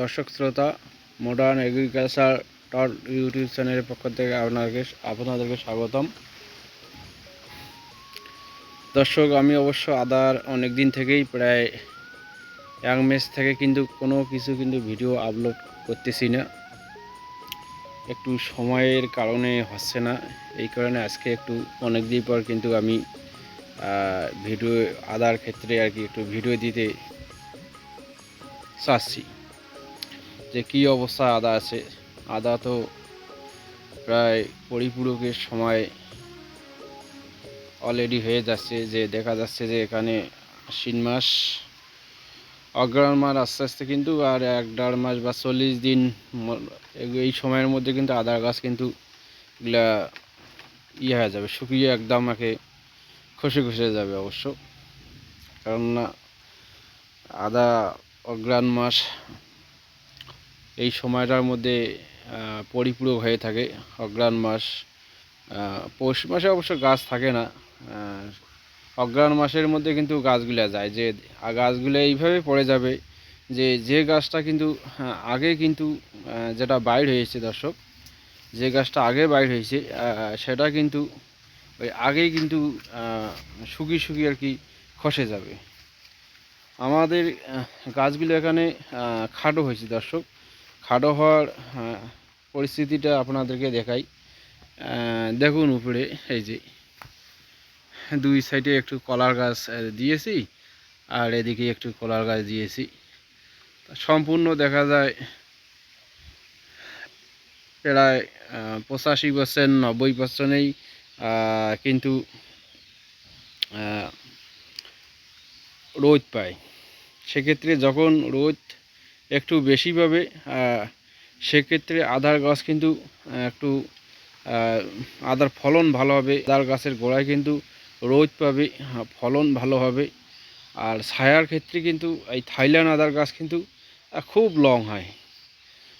দর্শক, শ্রোতা modern agriculture dot YouTube চ্যানেলের পক্ষ থেকে আপনাকে আপনাদেরকে স্বাগতম। দর্শক, আমি অবশ্য আদার অনেক দিন থেকেই প্রায় এক মেস থেকে কিন্তু কোনো কিছু কিন্তু ভিডিও আপলোড করতেছি না। একটু সময়ের কারণে হচ্ছে না, এই কারণে আজকে একটু অনেক দিন পর কিন্তু আমি ভিডিও আদার ক্ষেত্রে আর কি একটু ভিডিও দিতে চাচ্ছি। যে কী অবস্থা আদা আছে? আদা তো প্রায় পরিপূরকের সময় অলরেডি হয়ে যাচ্ছে যে দেখা যাচ্ছে যে এখানে আশ্বিন মাস। অগ্রহণ মাস আস্তে আস্তে কিন্তু আর এক দেড় মাস বা চল্লিশ দিন এই সময়ের মধ্যে কিন্তু আদার গাছ কিন্তু এগুলা ইয়ে হয়ে যাবে, শুকিয়ে একদম একে খসে খসে যাবে অবশ্য। কারণ না আদা অগ্রাণ মাস এই সময়টার মধ্যে পরিপূরক হয়ে থাকে। অগ্রাণ মাস পৌষ মাসে অবশ্য গাছ থাকে না। অগ্রাণ মাসের মধ্যে কিন্তু গাছগুলো যায়। যে গাছগুলো এইভাবে পড়ে যাবে যে যে গাছটা কিন্তু আগে কিন্তু যেটা বাইর হয়েছে দর্শক, যে গাছটা আগে বাইর হয়েছে সেটা কিন্তু ওই আগেই কিন্তু শুকিয়ে শুকিয়ে আর কি খসে যাবে। আমাদের গাছগুলো এখানে খাটো হয়েছে দর্শক। খাটো হওয়ার পরিস্থিতিটা আপনাদেরকে দেখাই। দেখুন উপরে, এই যে, দুই সাইডে একটু কলার গাছ দিয়েছি, আর এদিকে একটু কলার গাছ দিয়েছি। সম্পূর্ণ দেখা যায় প্রায় পঁচাশি পার্সেন্ট, নব্বই পার্সেন্টেই কিন্তু রোদ পায়। সেক্ষেত্রে যখন রোদ একটু বেশি পাবে সেক্ষেত্রে আদার গাছ কিন্তু একটু আদার ফলন ভালো হবে। আদার গাছের গোড়ায় কিন্তু রোদ পাবে হ্যাঁ, ফলন ভালো হবে। আর ছায়ার ক্ষেত্রে কিন্তু এই থাইল্যান্ড আদার গাছ কিন্তু খুব লং হয়।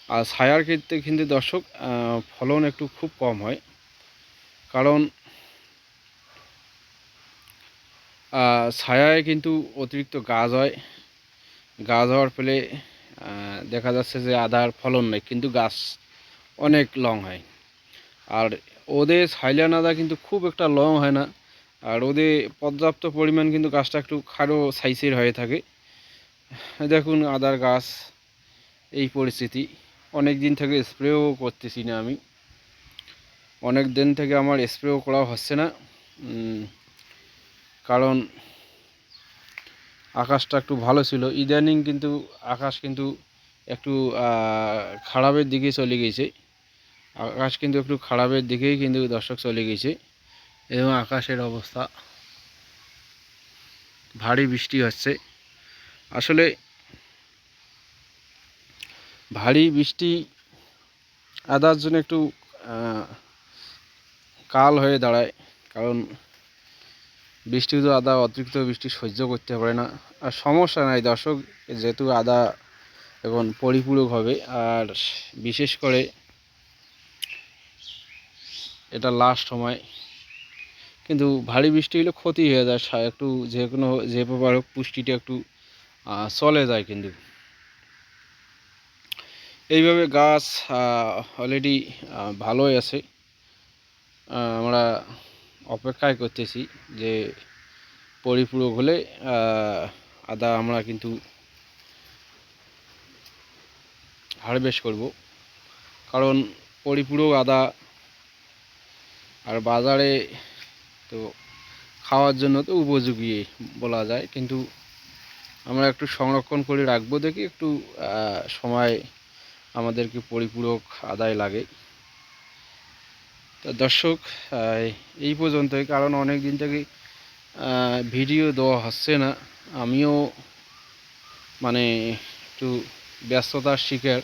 আর ছায়ার ক্ষেত্রে কিন্তু দর্শক ফলন একটু খুব কম হয়। কারণ ছায়ায় কিন্তু অতিরিক্ত গাছ হয়। গাছ হওয়ার ফলে দেখা যাচ্ছে যে আদার ফলন নেই, কিন্তু গাছ অনেক লং হয়। আর ওদের সাইলান আদা কিন্তু খুব একটা লং হয় না। আর ওদের পর্যাপ্ত পরিমাণ কিন্তু গাছটা একটু খারো সাইজের হয়ে থাকে। দেখুন আদার গাছ, এই পরিস্থিতি। অনেক দিন থেকে স্প্রেও করতেছি না আমি। অনেক দিন থেকে আমার স্প্রেও করা হচ্ছে না। কারণ আকাশটা একটু ভালো ছিল। ইদানিং কিন্তু আকাশ কিন্তু একটু খারাপের দিকে চলে গেছে আকাশ কিন্তু একটু খারাপের দিকেই কিন্তু দর্শক চলে গেছে এবং আকাশের অবস্থা ভারী বৃষ্টি হচ্ছে। আসলে ভারী বৃষ্টি আদার জন্য একটু কাল হয়ে দাঁড়ায়। কারণ বৃষ্টি তো আদা অতিরিক্ত বৃষ্টি সহ্য করতে পারে না। আর সমস্যা নাই দর্শক, যেহেতু আদা এখন পরিপূরক হবে, আর বিশেষ করে এটা লাস্ট সময়। কিন্তু ভারী বৃষ্টি হলে ক্ষতি হয়ে যায় একটু যে কোনো যে প্রকার হোক, পুষ্টিটা একটু চলে যায় কিন্তু। এইভাবে গাছ অলরেডি ভালোই আছে। আমরা অপেক্ষায় করতেছি যে পরিপূরক হলে আদা আমরা কিন্তু হারভেস্ট করব। কারণ পরিপূরক আদা আর বাজারে তো খাওয়ার জন্য তো উপযোগী বলা যায়। কিন্তু আমরা একটু সংরক্ষণ করে রাখব দেখি, একটু সময় আমাদেরকে পরিপূরক আদায় লাগে। দর্শক এই পর্যন্তই, কারণ অনেক দিন থেকে ভিডিও দেওয়া হচ্ছে না। আমিও মানে একটু ব্যস্ততার শিকার।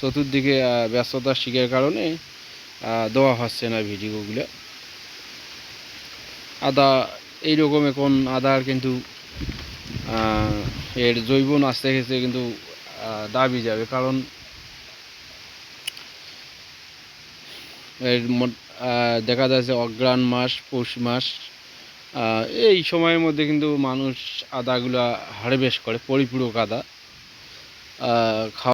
চতুর্দিকে ব্যস্ততার শিকার কারণে দেওয়া হচ্ছে না ভিডিওগুলো। আদা, এইরকম এখন আদার কিন্তু এর জৈবন আস্তে আস্তে কিন্তু দাবি যাবে। কারণ দেখা যাচ্ছে অগ্রাণ মাস, পৌষ মাস এই সময়ের মধ্যে কিন্তু মানুষ আদাগুলা হারভেস্ট করে, পরিপূরক আদা। খাওয়া